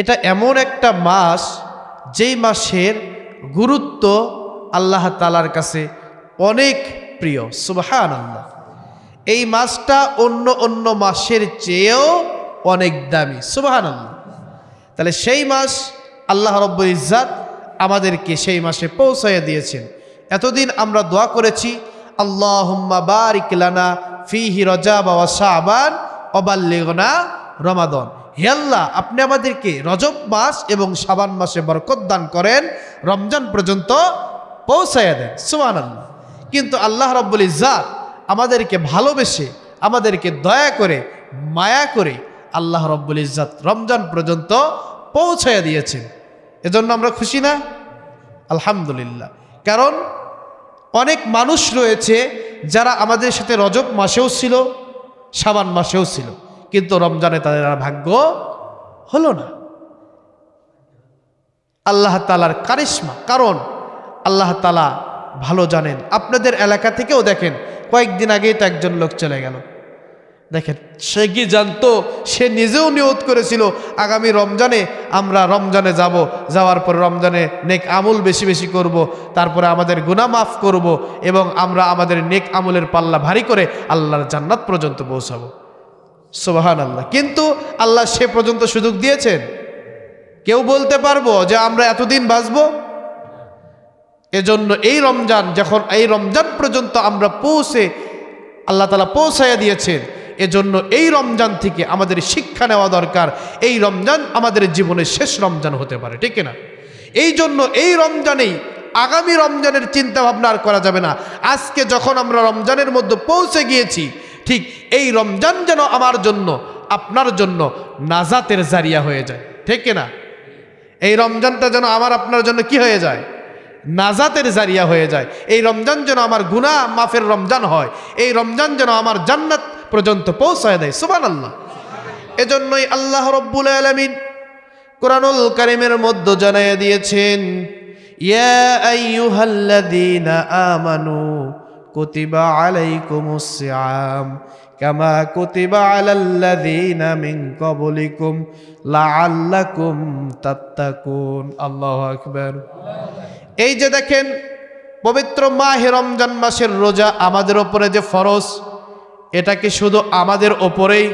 এটা এমন একটা মাস যেই মাসের গুরুত্ব আল্লাহ তালার কাছে অনেক প্রিয় সুবাহান আল্লাহ এই মাসটা অন্য অন্য মাসের চেয়েও অনেক দামি সুবাহান আল্লাহ তাহলে সেই মাস আল্লাহ রব্বুল ইজ্জাত আমাদেরকে সেই মাসে পৌঁছাইয়া দিয়েছেন। এতদিন আমরা দোয়া করেছি, আল্লাহুম্মা বারিক ফিহি রজাব ওয়া শাবান অবাল্লিগনা রমাদন। হে আল্লাহ, আপনি আমাদেরকে রজব মাস এবং সাবান মাসে বরকত দান করেন, রমজান পর্যন্ত পৌঁছাইয়া দেন, সুবহানাল্লাহ। কিন্তু আল্লাহ রব্বুল ইজ্জাত আমাদেরকে ভালোবেসে, আমাদেরকে দয়া করে, মায়া করে আল্লাহ রব্বুল ইজ্জাত রমজান পর্যন্ত পৌঁছাইয়া দিয়েছেন। এজন্য আমরা খুশি না? আলহামদুলিল্লাহ। কারণ অনেক মানুষ রয়েছে যারা আমাদের সাথে রজব মাসেও ছিল সাবান মাসেও ছিল। কিন্তু রমজানে তাদের আর ভাগ্য হলো না। আল্লাহ তালার কারিশ্মা, কারণ আল্লাহ তালা ভালো জানেন। আপনাদের এলাকা থেকেও দেখেন, কয়েকদিন আগেই তো একজন লোক চলে গেল। দেখেন, সে কি জানতো? সে নিজেও নিয়ত করেছিল, আগামী রমজানে আমরা রমজানে যাব, যাওয়ার পর রমজানে নেক আমল বেশি বেশি করব, তারপরে আমাদের গুণা মাফ করব এবং আমরা আমাদের নেক আমলের পাল্লা ভারী করে আল্লাহর জান্নাত পর্যন্ত পৌঁছাবো। সোবাহান আল্লাহ কিন্তু আল্লাহ সে পর্যন্ত সুযোগ দিয়েছেন। কেউ বলতে পারব যে আমরা এতদিন বাঁচবো? এজন্য এই রমজান, যখন এই রমজান পর্যন্ত আমরা পৌঁছে, আল্লাহ তালা পৌঁছাইয়া দিয়েছেন, এজন্য এই রমজান থেকে আমাদের শিক্ষা নেওয়া দরকার। এই রমজান আমাদের জীবনের শেষ রমজান হতে পারে, ঠিক না এই জন্য এই রমজানেই আগামী রমজানের চিন্তা ভাবনা আর করা যাবে না। আজকে যখন আমরা রমজানের মধ্যে পৌঁছে গিয়েছি ঠিক এই রমজান যেন আমার জন্য, আপনার জন্য নাজাতের জারিয়া হয়ে যায়। ঠিক না এই রমজানটা যেন আমার, আপনার জন্য কি হয়ে যায়? নাজাতের জারিয়া হয়ে যায়। এই রমজান যেন আমার গুনাহ মাফের রমজান হয়। এই রমজান যেন আমার জান্নাত পর্যন্ত পৌঁছায় দেয়। সুবান আল্লাহ এজন্যই আল্লাহ রব্বুল আলমিন কোরআনুল কারিমের মধ্যে জানাইয়া দিয়েছেন, ইয়া আমানু কুতিবা আলাইকুমুস সিয়াম কামা কুতিবা আলাল্লাযীনা মিন ক্বাবলিকুম লাআল্লাকুম তাত্তাকুন আল্লাহু আকবার এই যে দেখেন, পবিত্র মাহে রমজান মাসের রোজা আমাদের ওপরে যে ফরজ, এটা কি শুধু আমাদের ওপরেই?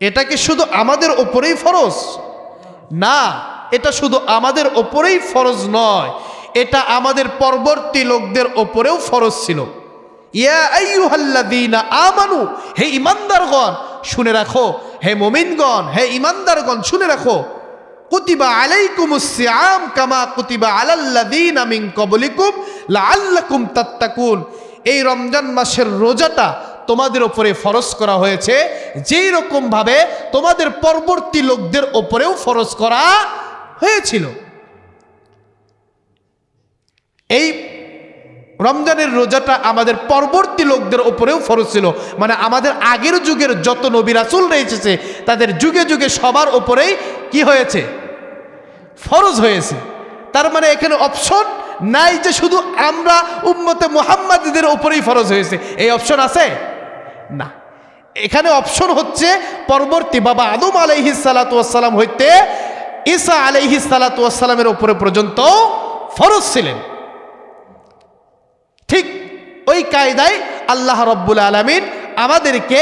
এটা কি শুধু আমাদের ওপরেই ফরজ? না, এটা শুধু আমাদের ওপরেই ফরজ নয়। এটা আমাদের পরবর্তী লোকদের ওপরেও ফরজ ছিল। আমানু, হে ইমানদারগণ শুনে রাখো। হে মুমিনগণ, হে ইমানদারগণ শুনে রাখো। কুতিবা আলাইকুমুস সিয়াম কামা কুতিবা আলাল্লাযীনা মিন ক্বাবলিকুম লাআল্লাকুম তাত্তাকুন। এই রমজান মাসের রোজাটা তোমাদের ওপরে ফরজ করা হয়েছে। যেই রকম ভাবে তোমাদের পরবর্তী লোকদের ওপরেও ফরজ করা হয়েছিল। এই রমজানের রোজাটা আমাদের পরবর্তী লোকদের ওপরেও ফরজ ছিল। মানে আমাদের আগের যুগের যত নবী রাসুল রয়েছে, তাদের যুগে যুগে সবার ওপরেই কি হয়েছে? ফরজ হয়েছে। তার মানে এখানে অপশন নাই যে শুধু আমরা উম্মতে মোহাম্মদদের ওপরেই ফরজ হয়েছে। এই অপশন আছে? না। এখানে অপশন হচ্ছে পরবর্তী বাবা আদম আলাইহি সালাতাম হইতে ঈসা আলাইহি সালাতামের ওপরে পর্যন্ত ফরজ ছিলেন। ওই কায়দায় আল্লাহ রব্বুল আলমিন আমাদেরকে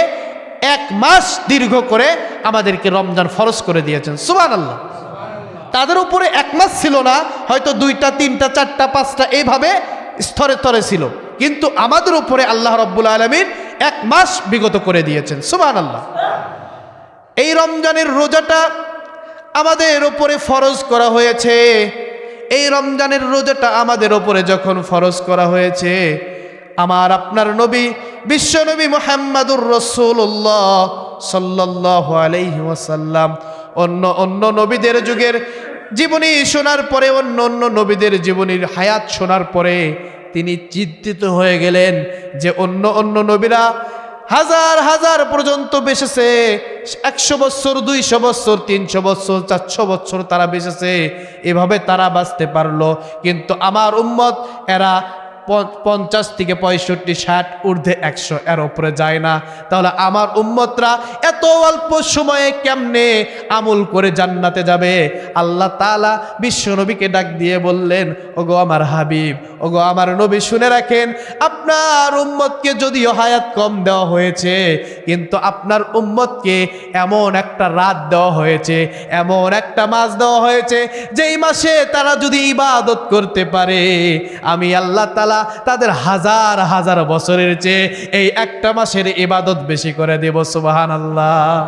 এক মাস দীর্ঘ করে আমাদেরকে রমজান ফরজ করে দিয়েছেন। সুবান আল্লাহ তাদের উপরে এক মাস ছিল না, হয়তো দুইটা, তিনটা, চারটা, পাঁচটা, এইভাবে স্তরে স্তরে ছিল। কিন্তু আমাদের উপরে আল্লাহ রব্বুল আলমিন এক মাস বিগত করে দিয়েছেন। সুবান আল্লাহ এই রমজানের রোজাটা আমাদের ওপরে ফরজ করা হয়েছে। এই রমজানের রোজাটা আমাদের ওপরে যখন ফরজ করা হয়েছে আমার আপনার নবী বিশ্বনবী মোহাম্মদুর রসুল্লাহ সাল্লাহ আলাইহি ওয়াসাল্লাম। অন্য অন্য নবীদের যুগের জীবনী শোনার পরে, অন্য অন্য নবীদের জীবনীর হায়াত শোনার পরে তিনি চিন্তিত হয়ে গেলেন যে অন্য অন্য নবীরা হাজার হাজার পর্যন্ত বেসেছে। একশো বছর, দুইশো বছর, তিনশো বছর, চারশো বছর তারা বেসেছে। এভাবে তারা বাঁচতে পারল। কিন্তু আমার উম্মত, এরা পঞ্চাশ থেকে পঁয়ষট্টি, ষাট ঊর্ধ্বে একশো, এর ওপরে যায় না। তাহলে আমার উম্মতরা এত অল্প সময়ে কেমনে আমল করে জান্নাতে যাবে? আল্লাহ তালা বিশ্বনবীকে ডাক দিয়ে বললেন, ওগো আমার হাবিব, ওগো আমার নবী শুনে রাখেন, আপনার উম্মতকে যদিও হায়াত কম দেওয়া হয়েছে, কিন্তু আপনার উম্মতকে এমন একটা রাত দেওয়া হয়েছে, এমন একটা মাস দেওয়া হয়েছে, যেই মাসে তারা যদি ইবাদত করতে পারে, আমি আল্লাহ তালা তাদের হাজার হাজার বছরের চেয়ে এই একটা মাসের ইবাদত বেশি করে দেব সুবাহান আল্লাহ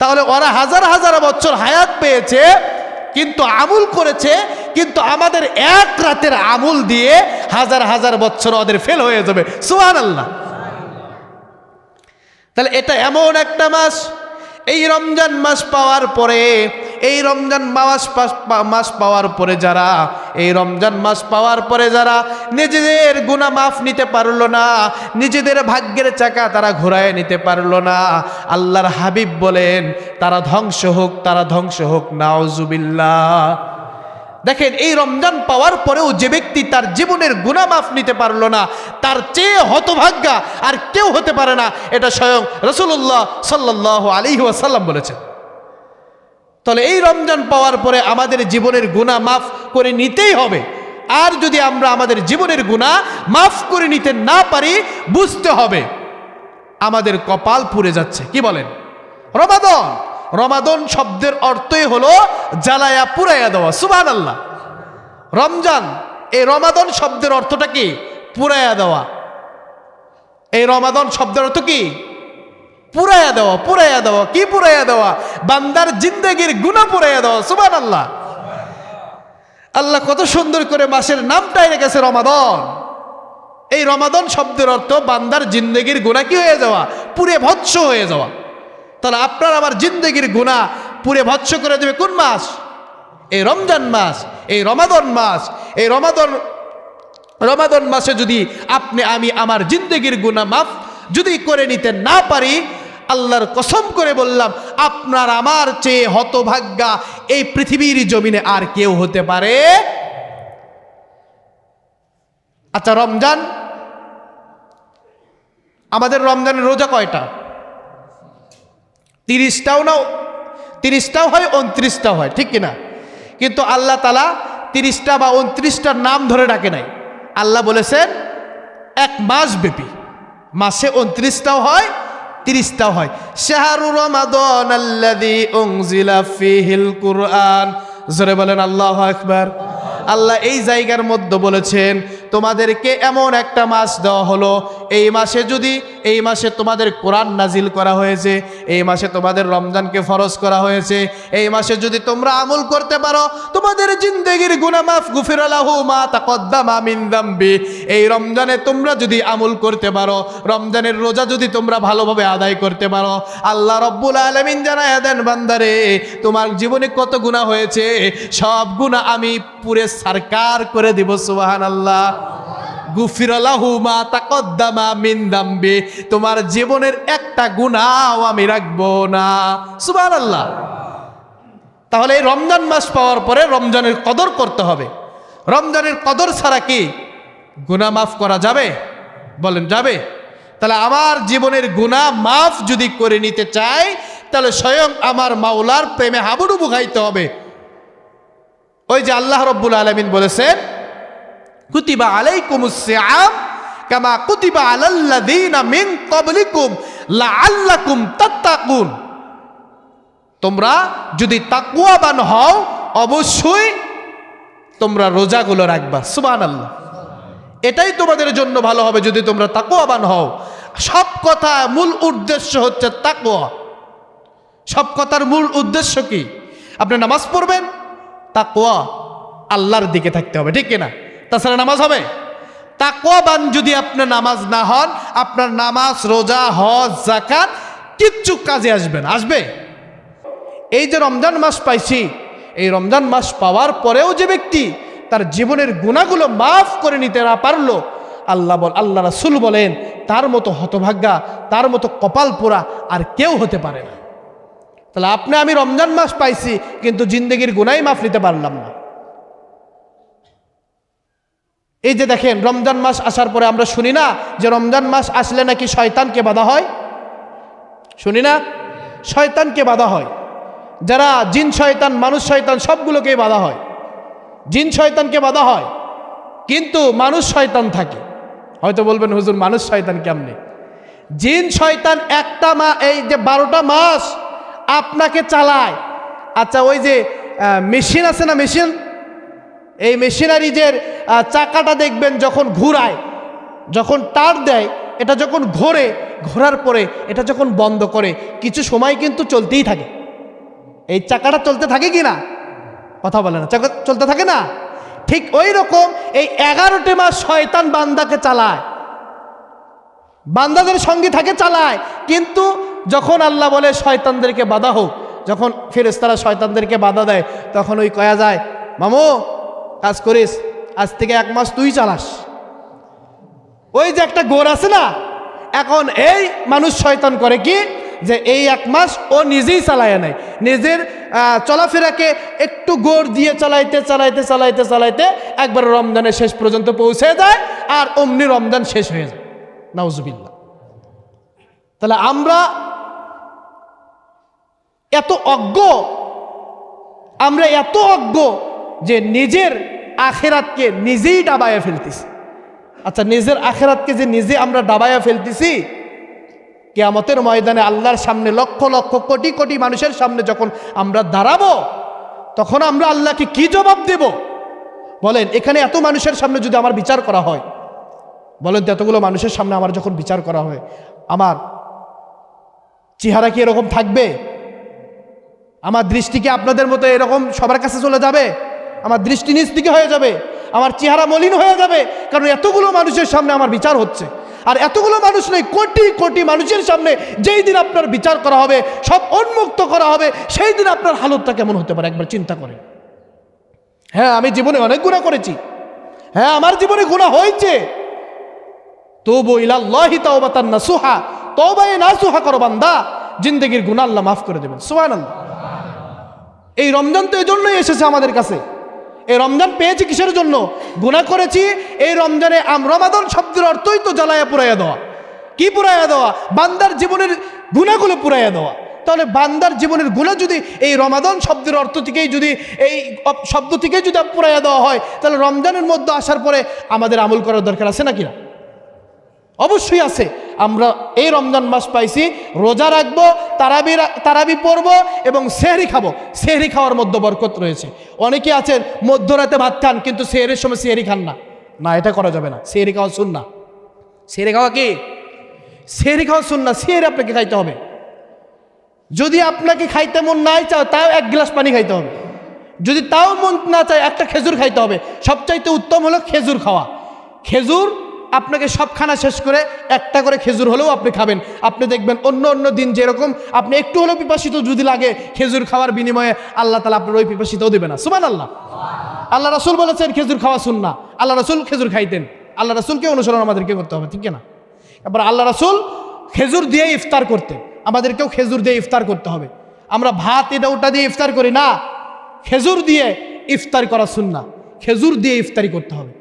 তাহলে ওরা হাজার হাজার বছর হায়াত পেয়েছে, কিন্তু আমুল করেছে, কিন্তু আমাদের এক রাতের আমুল দিয়ে হাজার হাজার বছর ওদের ফেল হয়ে যাবে সুহান আল্লাহ তাহলে এটা এমন একটা মাস, এই রমজান মাস পাওয়ার পরে, এই রমজান মাস মাস পাওয়ার পরে যারা এই রমজান মাস পাওয়ার পরে যারা নিজেদের গুণা মাফ নিতে পারল না, নিজেদের ভাগ্যের চাকা তারা ঘোরায় নিতে পারল না। আল্লাহর হাবিব বলেন, তারা ধ্বংস হোক, তারা ধ্বংস হোক নাওজুবিল্লাহ দেখেন, এই রমজান পাওয়ার পরেও যে ব্যক্তি তার জীবনের গুণা মাফ নিতে পারল না, তার চেয়ে হতভাগ্যা আর কেউ হতে পারে না। এটা স্বয়ং রসুল্লাহ সাল্লাহ আলী ওয়াসাল্লাম বলেছেন। তাহলে এই রমজান পাওয়ার পরে আমাদের জীবনের গুণা মাফ করে নিতেই হবে। আর যদি আমরা আমাদের জীবনের গুণা মাফ করে নিতে না পারি, বুঝতে হবে আমাদের কপাল পুড়ে যাচ্ছে। কি বলেন? রমাদন। রমাদন শব্দের অর্থই হলো জ্বালায়া পুরাইয়া দেওয়া। সুবান আল্লাহ রমজান, এই রমাদন শব্দের অর্থটা কি? পুরাইয়া দেওয়া। এই রমাদন শব্দের অর্থ কি? পুরাইয়া দেওয়া পুরাইয়া দেওয়া কি পুরাইয়া দেওয়া বান্দার জিন্দগির গুণা পুরাইয়া দেওয়া সুবান আল্লাহ আল্লাহ কত সুন্দর করে মাসের নামটাই রেখেছে রমাদন। এই রমাদন শব্দের অর্থ বান্দার জিন্দগির গুণা কি হয়ে যাওয়া? পুরে ভৎস হয়ে যাওয়া। তাহলে আপনার আমার জিন্দগির গুণা পুরে ভৎস করে দেবে কোন মাস? এই রমজান মাস, এই রমাদন মাস, এই রমাদন রমাদন মাসে যদি আপনি, আমি আমার জিন্দগির গুণা মাফ যদি করে নিতে না পারি আল্লাহর কসম করে বললাম, আপনার আমার চেয়ে হতভাগ্যা এই পৃথিবীর জমিনে আর কেউ হতে পারে? আচ্ছা রমজান? আমাদের রমজানের রোজা কয়টা? তিরিশটাও না, তিরিশটাও হয়, উনত্রিশটাও হয়, ঠিক কিনা? কিন্তু আল্লাহ তালা তিরিশটা বা উনত্রিশটার নাম ধরে ডাকে নাই। আল্লাহ বলেছেন, এক মাস ব্যাপী। মাসে উনত্রিশটাও হয় তিরিশটাও হয়। শাহরু রমাদন আল্লাদি কুরআন। জোরে বলেন, আল্লাহ আকবর। আল্লাহ এই জায়গার মধ্যে বলেছেন তোমাদেরকে এমন একটা মাস দেওয়া হলো, এই মাসে যদি, এই মাসে তোমাদের কোরআন নাজিল করা হয়েছে, এই মাসে তোমাদের রমজানকে ফরজ করা হয়েছে, এই মাসে যদি তোমরা আমল করতে পারো, তোমাদের জিন্দগির গুনাহ মাফ গুফির আলাহু মা তাকদ্দামা মিন দাম্বি। এই রমজানে তোমরা যদি আমল করতে পারো, রমজানের রোজা যদি তোমরা ভালোভাবে আদায় করতে পারো, আল্লাহ রব্বুল আলামিন জানায় দেন, বান্দারে, তোমার জীবনে কত গুনাহ হয়েছে, সব গুনাহ আমি পুরে সরকার করে দিব, সুবহানাল্লাহ। মা তাকদ্দামা তোমার জীবনের একটা গুনাহও আমি রাখব না। সুবহানাল্লাহ। তাহলে এই রমজান মাস পাওয়ার পরে রমজানের কদর করতে হবে। রমজানের কদর ছাড়া কি গুনাহ মাফ করা যাবে? বলেন, যাবে। তাহলে আমার জীবনের গুনাহ মাফ যদি করে নিতে চাই, তাহলে স্বয়ং আমার মাওলার প্রেমে হাবুডুবু খাইতে হবে। ওই যে আল্লাহ রব্বুল আলমিন বলেছেন কুতিবা আলাইকুমুস সিয়াম কামা কুতিবা আলাল্লাযীনা মিন ক্বাবলিকুম লাআল্লাকুম তাত্তাকুন। তোমরা যদি তাকওয়াবান হও, অবশ্যই তোমরা রোজাগুলো রাখবা। সুবহানাল্লাহ। এটাই তোমাদের জন্য ভালো হবে যদি তোমরা তাকওয়াবান হও। সব কথা মূল উদ্দেশ্য হচ্ছে তাকওয়া। সব কথার মূল উদ্দেশ্য কি? আপনি নামাজ পড়বেন, তাকওয়া আল্লাহর দিকে থাকতে হবে, ঠিক কিনা? তাছাড়া নামাজ হবে? তাকওয়াবান যদি আপনার নামাজ না হন, আপনার নামাজ, রোজা, হজ জাকাত কিচ্ছু কাজে আসবে না। আসবে? এই যে রমজান মাস পাইছি, এই রমজান মাস পাওয়ার পরেও যে ব্যক্তি তার জীবনের গুণাগুলো মাফ করে নিতে না পারল, আল্লাহ বল আল্লাহ রাসুল বলেন, তার মতো হতভাগ্যা, তার মতো কপাল পোড়া আর কেউ হতে পারে না। তাহলে আপনি, আমি রমজান মাস পাইছি, কিন্তু জিন্দগির গুনাই মাফ নিতে পারলাম না। এই যে দেখেন, রমজান মাস আসার পরে আমরা শুনি না যে রমজান মাস আসলে নাকি শয়তানকে বাধা হয়? শুনি না? শয়তানকে বাধা হয়। যারা জিন শয়তান, মানুষ শয়তান, সবগুলোকেই বাধা হয়। জিন শয়তানকে বাধা হয়, কিন্তু মানুষ শয়তান থাকে। হয়তো বলবেন, হুজুর, মানুষ শয়তান কেমনে? জিন শয়তান একটা মা, এই যে বারোটা মাস আপনাকে চালায়। আচ্ছা ওই যে মেশিন আছে না মেশিন? এই মেশিনারিজের চাকাটা দেখবেন যখন ঘুরায়, যখন টার দেয়, এটা যখন ঘোরে, ঘোরার পরে এটা যখন বন্ধ করে, কিছু সময় কিন্তু চলতেই থাকে। এই চাকাটা চলতে থাকে কি না? কথা বলে না। চাকা চলতে থাকে না? ঠিক ওই রকম এই এগারোটি মাস শয়তান বান্দাকে চালায়। বান্দাদের সঙ্গে থাকে, চালায়। কিন্তু যখন আল্লাহ বলে শয়তানদেরকে বাধা হোক, যখন ফেরেস্তারা শয়তানদেরকে বাধা দেয়, তখন ওই কয়া যায়, মামু কাজ করিস, আজ থেকে এক মাস তুই চালাস। ওই যে একটা গোর আছে না, এখন এই মানুষ শয়তান করে কি? যে এই এক মাস ও নিজেই চালায় নেয় নিজের চলাফেরাকে একটু গোর দিয়ে চালাইতে চালাইতে চালাইতে চালাইতে একবার রমজানের শেষ পর্যন্ত পৌঁছে যায় আর অমনি রমজান শেষ হয়ে যায়। নাউজুবিল্লাহ। তাহলে আমরা এত অজ্ঞ, আমরা এত অজ্ঞ যে নিজের আখেরাতকে নিজেই ডাবায়া ফেলতেছি। আচ্ছা নিজের আখেরাতকে যে নিজে আমরা ডাবায়া ফেলতেছি, কেয়ামতের ময়দানে আল্লাহর সামনে লক্ষ লক্ষ কোটি কোটি মানুষের সামনে যখন আমরা দাঁড়াবো, তখন আমরা আল্লাহকে কি জবাব দেব? বলেন, এখানে এত মানুষের সামনে যদি আমার বিচার করা হয়, বলেন তো এতগুলো মানুষের সামনে আমার যখন বিচার করা হয়, আমার চেহারা কি এরকম থাকবে? আমার দৃষ্টি কি আপনাদের মতো এরকম সবার কাছে চলে যাবে? আমার দৃষ্টি নিচ দিকে হয়ে যাবে, আমার চেহারা মলিন হয়ে যাবে, কারণ এতগুলো মানুষের সামনে আমার বিচার হচ্ছে। আর এতগুলো মানুষ নেই কোটি কোটি মানুষের সামনে যেই দিন আপনার বিচার করা হবে, সব উন্মুক্ত করা হবে, সেই দিন আপনার হালতটা কেমন হতে পারে, একবার চিন্তা করে হ্যাঁ আমি জীবনে অনেক গুণা করেছি। হ্যাঁ আমার জীবনে গুণা হয়েছে। তবু ইলাল্লাহি তাওবাতান নাসুহা, তওবায়ে নাসুহা করো বান্দা, জিন্দেগির গুনাহ আল্লাহ মাফ করে দেবেন। সুবহানাল্লাহ। এই রমজান তো এই জন্যই এসেছে আমাদের কাছে। এই রমজান পেয়েছি কিসের জন্য? গুণা করেছি, এই রমজানে রমাদান শব্দের অর্থই তো জ্বালায়া পুরাইয়া দেওয়া। কি পুরাইয়া দেওয়া? বান্দার জীবনের গুণাগুলো পুরাইয়া দেওয়া। তাহলে বান্দার জীবনের গুণা যদি এই রমাদন শব্দের অর্থ থেকেই যদি এই শব্দ থেকেই যদি পুরাইয়া দেওয়া হয়, তাহলে রমজানের মধ্যে আসার পরে আমাদের আমল করার দরকার আছে নাকি না? অবশ্যই আছে। আমরা এই রমজান মাস পাইছি, রোজা রাখব, তারাবি তারাবি পড়ব এবং সেহরি খাব। সেহরি খাওয়ার মধ্যে বরকত রয়েছে। অনেকে আছেন, মধ্যরাতে ভাত খান, কিন্তু সেহরির সময় সেহরি খান না। না, এটা করা যাবে না। সেহরি খাওয়া শুন না সেহরি খাওয়া কি? সেহরি খাওয়া শুন না সেহরি আপনাকে খাইতে হবে। যদি আপনাকে খাইতে মন নাই চাও তাও এক গ্লাস পানি খাইতে হবে। যদি তাও মন না চায়, একটা খেজুর খাইতে হবে। সবচাইতে উত্তম হলো খেজুর খাওয়া। খেজুর আপনাকে সবখানা শেষ করে একটা করে খেজুর হলেও আপনি খাবেন। আপনি দেখবেন অন্য অন্য দিন যেরকম, আপনি একটু হলেও পিপাসিত যদি লাগে খেজুর খাওয়ার বিনিময়ে, আল্লাহ তালা আপনার ওই পিপাসিতও দেবে না। সুমান আল্লাহ আল্লাহ রাসুল বলেছেন, খেজুর খাওয়া শুন না আল্লাহ রাসুল খেজুর খাইতেন। আল্লাহ রাসুলকে অনুসরণ আমাদেরকে করতে হবে, ঠিক না এবার আল্লাহ রাসুল খেজুর দিয়ে ইফতার করতেন। আমাদেরকেও খেজুর দিয়ে ইফতার করতে হবে। আমরা ভাত এটা ওটা দিয়ে ইফতার করি না। খেজুর দিয়ে ইফতার করা শুননা খেজুর দিয়ে ইফতারি করতে হবে।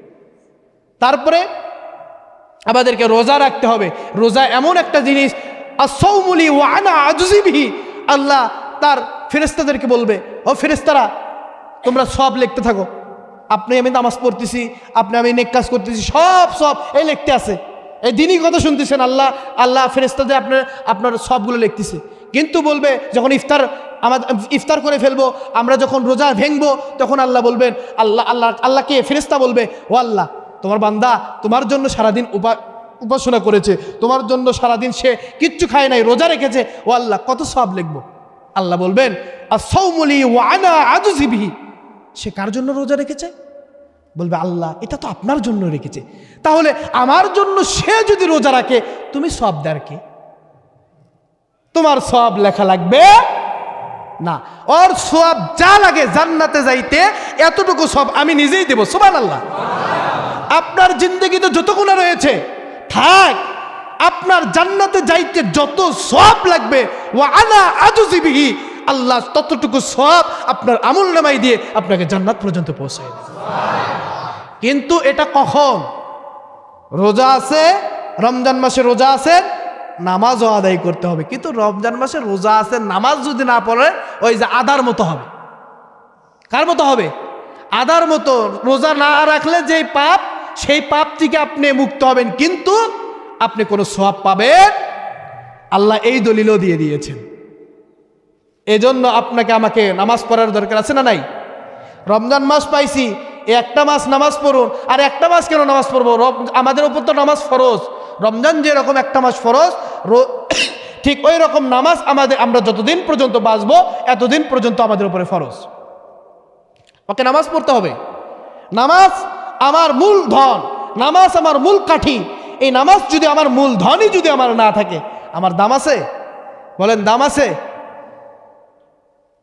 তারপরে আমাদেরকে রোজা রাখতে হবে। রোজা এমন একটা জিনিস আসৌমুলি ওয়ানা আজুজিবিহি আল্লাহ তার ফেরেস্তাদেরকে বলবে, ও ফেরেস্তারা তোমরা সব লিখতে থাকো। আপনি আমি নামাজ পড়তেছি, আপনি আমি নেক কাজ করতেছি, সব সব এই লিখতে আছে। এই দিনই কথা শুনতেছেন আল্লাহ আল্লাহ ফেরেস্তাদের আপনার আপনার সবগুলো লিখতেছে। কিন্তু বলবে, যখন ইফতার আমাদের ইফতার করে ফেলব, আমরা যখন রোজা ভেঙবো, তখন আল্লাহ বলবেন, আল্লাহ আল্লাহ আল্লাহকে ফেরেস্তা বলবে, ও আল্লাহ। তোমার বান্দা তোমার জন্য সারাদিন উপা উপাসনা করেছে, তোমার জন্য সারাদিন সে কিচ্ছু খায় নাই, রোজা রেখেছে। ও আল্লাহ, কত সব লিখব? আল্লাহ বলবেন আর সৌমলি ও ওয়ানা আজুজিবিহি সে কার জন্য রোজা রেখেছে? বলবে, আল্লাহ, এটা তো আপনার জন্য রেখেছে। তাহলে আমার জন্য সে যদি রোজা রাখে, তুমি সব কি? তোমার সব লেখা লাগবে? না। ওর সব যা লাগে জান্নাতে যাইতে, এতটুকু সব আমি নিজেই দেবো। সুবান আল্লাহ আপনার জিন্দগিতে যত গুণা রয়েছে, থাক, আপনার জান্নাতে যাইতে যত সব লাগবে ও আনা আজুজিবিহি আল্লাহ ততটুকু সব আপনার আমল নামাই দিয়ে আপনাকে জান্নাত পর্যন্ত পৌঁছায় কিন্তু এটা কখন? রোজা আছে, রমজান মাসে রোজা আছে, নামাজও আদায় করতে হবে। কিন্তু রমজান মাসে রোজা আছে, নামাজ যদি না পড়ে, ওই যে আদার মতো হবে। কার মতো হবে? আদার মতো। রোজা না রাখলে যেই পাপ সেই পাপ থেকে আপনি মুক্ত হবেন, কিন্তু আপনি কোনো সোয়াব পাবেন। আল্লাহ এই দলিলও দিয়ে দিয়েছেন। এজন্য আপনাকে আমাকে নামাজ পড়ার দরকার আছে না নাই? রমজান মাস পাইছি, একটা মাস নামাজ পড়ুন, আর একটা মাস কেন নামাজ পড়ব? আমাদের উপর তো নামাজ ফরজ। রমজান যেরকম একটা মাস ফরজ ঠিক ওই রকম নামাজ আমাদের আমরা যতদিন পর্যন্ত বাঁচবো, এতদিন পর্যন্ত আমাদের উপরে ফরজ। ওকে নামাজ পড়তে হবে। নামাজ আমার মূল ধন, নামাজ আমার মূল কাঠি। এই নামাজ যদি আমার মূল ধনই যদি আমার না থাকে, আমার দাম আছে? বলেন, দাম আছে?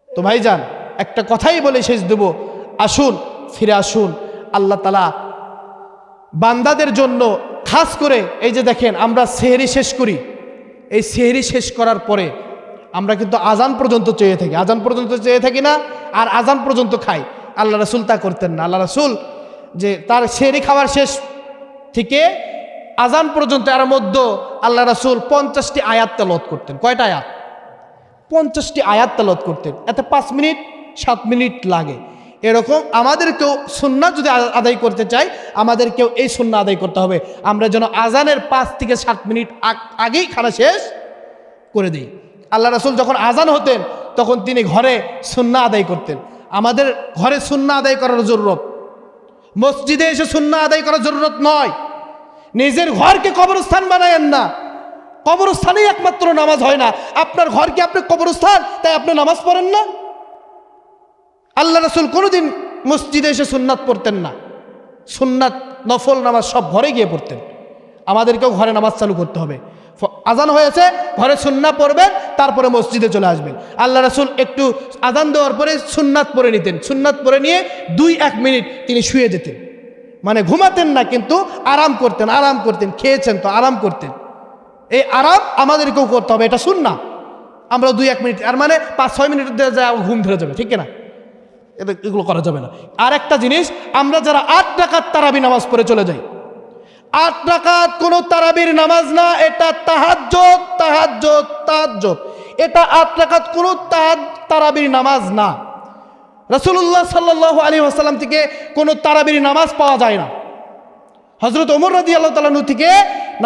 তো ভাই যান একটা কথাই বলে শেষ দেব। আসুন, ফিরে আসুন। আল্লাহ তালা বান্দাদের জন্য খাস করে, এই যে দেখেন, আমরা সেহেরি শেষ করি। এই সেহেরি শেষ করার পরে আমরা কিন্তু আজান পর্যন্ত চেয়ে থাকি। আজান পর্যন্ত চেয়ে থাকি না, আর আজান পর্যন্ত খাই। আল্লাহ রাসুল তা করতেন না। আল্লাহ রাসুল যে তার সেহেরি খাওয়ার শেষ থেকে আজান পর্যন্ত এর মধ্যে আল্লাহ রাসুল পঞ্চাশটি আয়াত তেলত করতেন। কয়টা আয়াত? পঞ্চাশটি আয়াত তালত করতেন। এতে পাঁচ মিনিট, সাত মিনিট লাগে। এরকম আমাদেরকেও সুন্না যদি আদায় করতে চাই আমাদেরকেও এই সুন্না আদায় করতে হবে। আমরা যেন আজানের পাঁচ থেকে সাত মিনিট আগ- আগেই খানা শেষ করে দিই। আল্লাহ রাসুল যখন আজান হতেন, তখন তিনি ঘরে সুন্না আদায় করতেন। আমাদের ঘরে সুন্না আদায় করার জরুরত। মসজিদে এসে সুন্না আদায় করার জরুরত নয়। নিজের ঘরকে কবরস্থান বানায়েন না। কবরস্থানেই একমাত্র নামাজ হয় না। আপনার ঘরকে আপনি কবরস্থান, তাই আপনি নামাজ পড়েন না। আল্লাহ রসুল কোনোদিন মসজিদে এসে সুন্নাত পড়তেন না। সুন্নাত, নফল নামাজ সব ঘরে গিয়ে পড়তেন। আমাদেরকেও ঘরে নামাজ চালু করতে হবে। আজান হয়েছে, ঘরে সুন্না পড়বেন, তারপরে মসজিদে চলে আসবেন। আল্লাহ রসুল একটু আজান দেওয়ার পরে সুন্নাত পরে নিতেন। সুন্নাত পরে নিয়ে দুই এক মিনিট তিনি শুয়ে যেতেন। মানে ঘুমাতেন না, কিন্তু আরাম করতেন আরাম করতেন, খেয়েছেন তো আরাম করতেন। এই আরাম আমাদেরকেও করতে হবে, এটা শুন না আমরা দুই এক মিনিট আর মানে পাঁচ ছয় মিনিট ঘুম ধরে যাবে, ঠিক না এগুলো করা যাবে না। আর একটা জিনিস, আমরা যারা আট টাকার তারাবি নামাজ পড়ে চলে যাই আট রাকাত কোনো তারাবির নামাজ না, এটা তাহাজ্জত তাহাজ্জত তাহাজ্জত এটা আট রাকাত কোনো তাহাজ, তারাবির নামাজ না। রসুল্লাহ সাল্লাহ আলী আসাল্লাম থেকে কোনো তারাবির নামাজ পাওয়া যায় না। হজরত ওমর রাজি আল্লাহ তালানু থেকে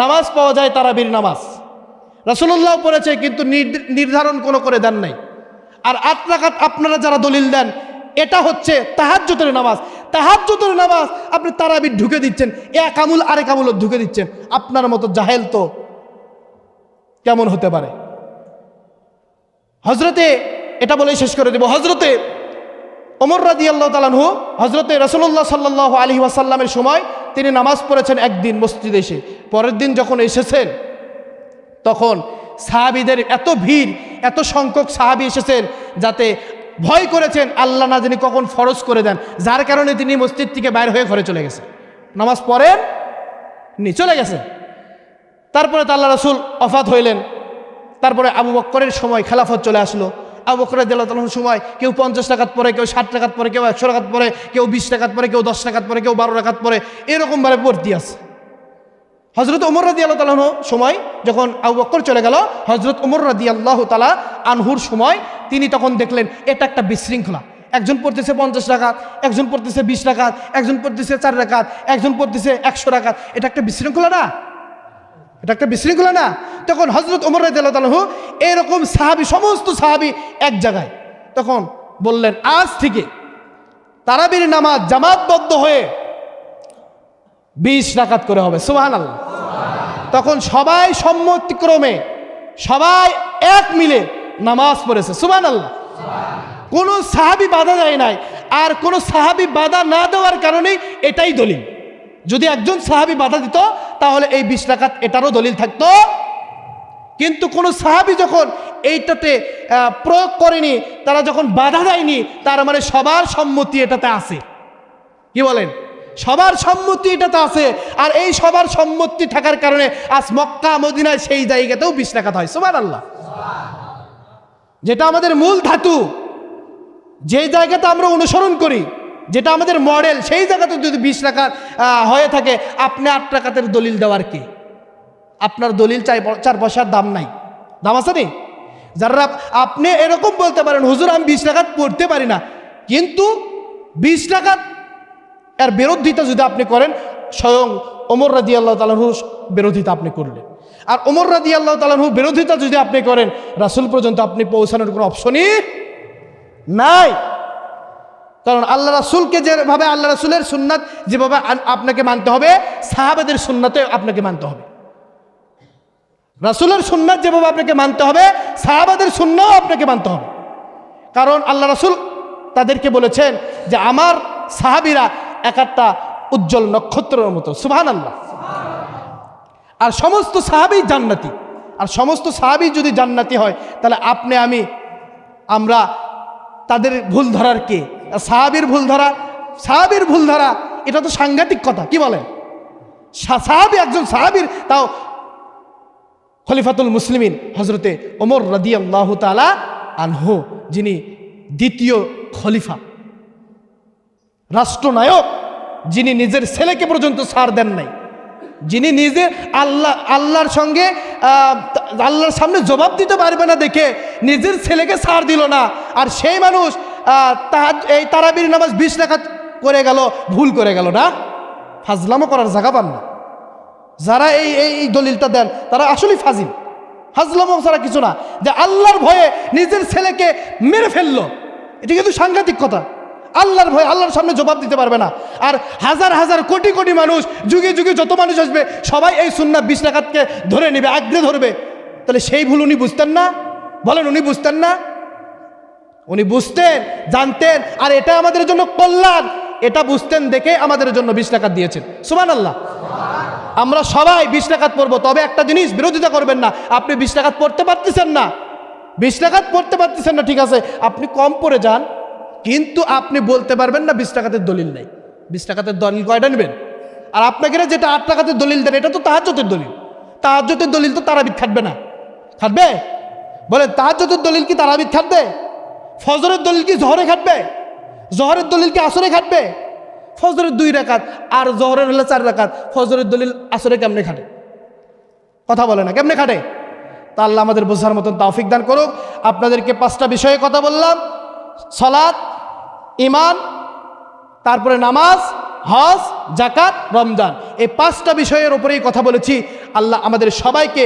নামাজ পাওয়া যায় তারাবির নামাজ। রসুল্লাহ পড়েছে কিন্তু নির্ধারণ কোনো করে দেন নাই। আর আট রাকাত আপনারা যারা দলিল দেন, এটা হচ্ছে তাহাজ্জতের নামাজ। তাহাজ্জতের নামাজ আপনি তারাবির ঢুকে দিচ্ছেন, এক আমুল আরেক আমুল ঢুকে দিচ্ছেন। আপনার মতো জাহেল তো কেমন হতে পারে? হজরতে এটা বলেই শেষ করে দেব হজরতে ওমর রাজি আল্লাহ তালানহু হজরতে রসুল্লাহ সাল্লাহ আলী ওয়াসাল্লামের সময় তিনি নামাজ পড়েছেন একদিন মসজিদে এসে। পরের দিন যখন এসেছেন, তখন সাহাবিদের এত ভিড়, এত সংখ্যক সাহাবি এসেছেন যাতে ভয় করেছেন, আল্লাহ না জানি কখন ফরজ করে দেন। যার কারণে তিনি মসজিদ থেকে বাইর হয়ে ঘরে চলে গেছেন নামাজ পড়েন, নি, চলে গেছে। তারপরে তো আল্লাহ রসুল অফাত হইলেন। তারপরে আবু বক্করের সময় খেলাফত চলে আসলো। আবু বক্করের দিল্লাহ সময় কেউ পঞ্চাশ টাকাত পরে কেউ ষাট টাকাত পরে কেউ একশো টাকাত পরে কেউ বিশ টাকাত পরে কেউ দশ টাকাত পরে কেউ বারো টাকাত পরে এরকমভাবে ভর্তি আছে। হজরত উমর রাদি আল্লাহ সময় যখন আবু বক্কর চলে গেল হজরত উমর রাদি আল্লাহ তালা আনহুর সময় তিনি তখন দেখলেন, এটা একটা বিশৃঙ্খলা। একজন পড়তেছে পঞ্চাশ টাকাত একজন পড়তেছে বিশ টাকাত একজন পড়তেছে চার টাকাত একজন পড়তেছে একশো টাকাত এটা একটা বিশৃঙ্খলা না? এটা একটা বিশৃঙ্খলা না? তখন হজরত উমর রাহু এরকম সাহাবি, সমস্ত সাহাবি এক জায়গায় তখন বললেন, আজ থেকে তারাবির নামাজ জামাতবদ্ধ হয়ে বিশ রাকাত করে হবে সুবাহ আল্লাহ তখন সবাই সম্মতিক্রমে, সবাই এক মিলে নামাজ পড়েছে সুবাহ আল্লাহ কোনো সাহাবি বাধা দেয় নাই, আর কোনো সাহাবি বাধা না দেওয়ার কারণে এটাই দলিল। যদি একজন সাহাবি বাধা দিত, তাহলে এই বিশ রাকাত এটারও দলিল থাকতো। কিন্তু কোনো সাহাবি যখন এইটাতে প্রয়োগ করেনি, তারা যখন বাধা দেয়নি, তার মানে সবার সম্মতি এটাতে আছে। কি বলেন? সবার সম্মতি এটাতে আছে। আর এই সবার সম্মতি থাকার কারণে আজ মক্কা, মদিনায় সেই জায়গাতেও বিশ রাখাত হয়। সোমান আল্লাহ যেটা আমাদের মূল ধাতু, যে জায়গাতে আমরা অনুসরণ করি, যেটা আমাদের মডেল, সেই জায়গাতে যদি বিশ টাকার হয়ে থাকে, আপনি আট টাকাতের দলিল দেওয়ার কি? আপনার দলিল চাই, চার পয়সার দাম নাই। দাম আছে নি? যারা আপনি এরকম বলতে পারেন, হুজুর, আমি বিশ টাকা পড়তে পারি না। কিন্তু বিশ টাকা এর বিরোধিতা যদি আপনি করেন, স্বয়ং ওমর রাজি আল্লাহ তালাহু বিরোধিতা আপনি করলেন আর ওমর রাজি আল্লাহ তালাহু বিরোধিতা যদি আপনি করেন, রাসুল পর্যন্ত আপনি পৌঁছানোর কোনো অপশনই নাই। কারণ আল্লাহ রাসুলকে যেভাবে আল্লাহ রাসুলের সুন্নাত যেভাবে আপনাকে মানতে হবে, সাহাবেদের সুন্নাতে আপনাকে মানতে হবে। রাসুলের সুন্নাত যেভাবে আপনাকে মানতে হবে, সাহাবাদের সুন্নাও আপনাকে মানতে হবে। কারণ আল্লাহ রাসুল তাদেরকে বলেছেন যে, আমার সাহাবিরা এক একটা উজ্জ্বল নক্ষত্রের মতো। সুবহান আল্লাহ আর সমস্ত সাহাবি জান্নাতি। আর সমস্ত সাহাবি যদি জান্নাতি হয়, তাহলে আপনি, আমি, আমরা তাদের ভুল ধরার কে? সাহাবির ভুল ধরা? সাহাবির ভুল ধরা, এটা তো সাংঘাতিক কথা, কি বলেন? সাহাবি একজন সাহাবির, তাও খলিফাতুল মুসলিমিন হজরতে ওমর রাদি আল্লাহ তালা আনহু, যিনি দ্বিতীয় খলিফা, রাষ্ট্রনায়ক যিনি নিজের ছেলেকে পর্যন্ত ছাড় দেন নাই। যিনি নিজে আল্লাহ, আল্লাহর সঙ্গে আল্লাহর সামনে জবাব দিতে পারবে না দেখে নিজের ছেলেকে সার দিল না। আর সেই মানুষ তাহাজ- এই তারাবির নামাজ বিশ টাকা করে গেল, ভুল করে গেল না। ফাজলামও করার জায়গা পান না। যারা এই এই দলিলটা দেন, তারা আসলেই ফাজিল। হাজলাম ছাড়া কিছু না। যে আল্লাহর ভয়ে নিজের ছেলেকে মেরে ফেলল, এটা কিন্তু সাংঘাতিক কথা। আল্লাহর ভয় আল্লাহর সামনে জবাব দিতে পারবে না। আর হাজার হাজার কোটি কোটি মানুষ, যুগে যুগে যত মানুষ আসবে, সবাই এই সুন্না বিশ টাকাতকে ধরে নেবে আগ্রে ধরবে। তাহলে সেই ভুল উনি বুঝতেন না? বলেন, উনি বুঝতেন না? উনি বুঝতেন, জানতেন, আর এটা আমাদের জন্য কল্যাণ। এটা বুঝতেন দেখে আমাদের জন্য বিশ টাকা দিয়েছেন। সুমান আল্লাহ আমরা সবাই বিশ টাকাত পড়ব, তবে একটা জিনিস বিরোধিতা করবেন না। আপনি বিশ টাকাত পড়তে পারতেছেন না। বিশ টাকাত পড়তে পারতেছেন না, ঠিক আছে। আপনি কম পড়ে যান। কিন্তু আপনি বলতে পারবেন না বিশ টাকাতের দলিল নেই। বিশ টাকাতের দলিল কয়টা নেবেন? আর আপনাকে যেটা আট টাকাতের দলিল দেন এটা তো তাহাজ্যতের দলিল। তাহাজ্যতের দলিল তো তারাবিদ খাটবে না। খাটবে বলেন তাহাজ্যতের দলিল কি তারাবিদ খাটবে ফজরের দলিল কি জহরে খাটবে? জহরের দলিল কি আসরে খাটবে? ফজরের দুই রাকাত আর জহরের হলে চার রাকাত। ফজরের দলিল আসরে কেমনে খাটে? কথা বলে না, কেমনে খাটে? তা আল্লাহ আমাদের বোঝার মতন তাওফিক দান করুক। আপনাদেরকে পাঁচটা বিষয়ে কথা বললাম। সলাৎ ইমান তারপরে নামাজ, হজ জাকাত রমজান। এই পাঁচটা বিষয়ের ওপরেই কথা বলেছি। আল্লাহ আমাদের সবাইকে,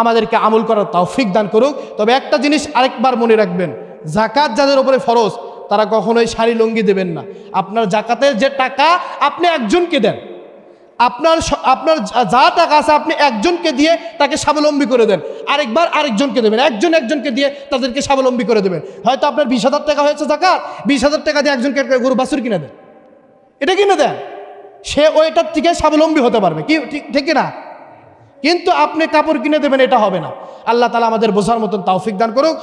আমাদেরকে আমল করার তৌফিক দান করুক। তবে একটা জিনিস আরেকবার মনে রাখবেন জাকাত যাদের ওপরে ফরজ, তারা কখনোই শাড়ি লুঙ্গি দেবেন না। আপনার জাকাতের যে টাকা আপনি একজনকে দেন আপনার আপনার যা- টাকা আছে আপনি একজনকে দিয়ে তাকে স্বাবলম্বী করে দেন। আরেকবার আরেকজনকে দেবেন, একজন একজনকে দিয়ে তাদেরকে স্বাবলম্বী করে দেবেন। হয়তো আপনার বিশ হাজার টাকা হয়েছে জাকাত, বিশ হাজার টাকা দিয়ে একজনকে গরু বাছুর কিনে দেন। এটা কিনে দেন। সে ওইটার থেকে স্বাবলম্বী হতে পারবে, কি, ঠিক না কিন্তু আপনি কাপড় কিনে দেবেন, এটা হবে না। আল্লাহ তালা আমাদের বোঝার মতন তাওফিক দান করুক।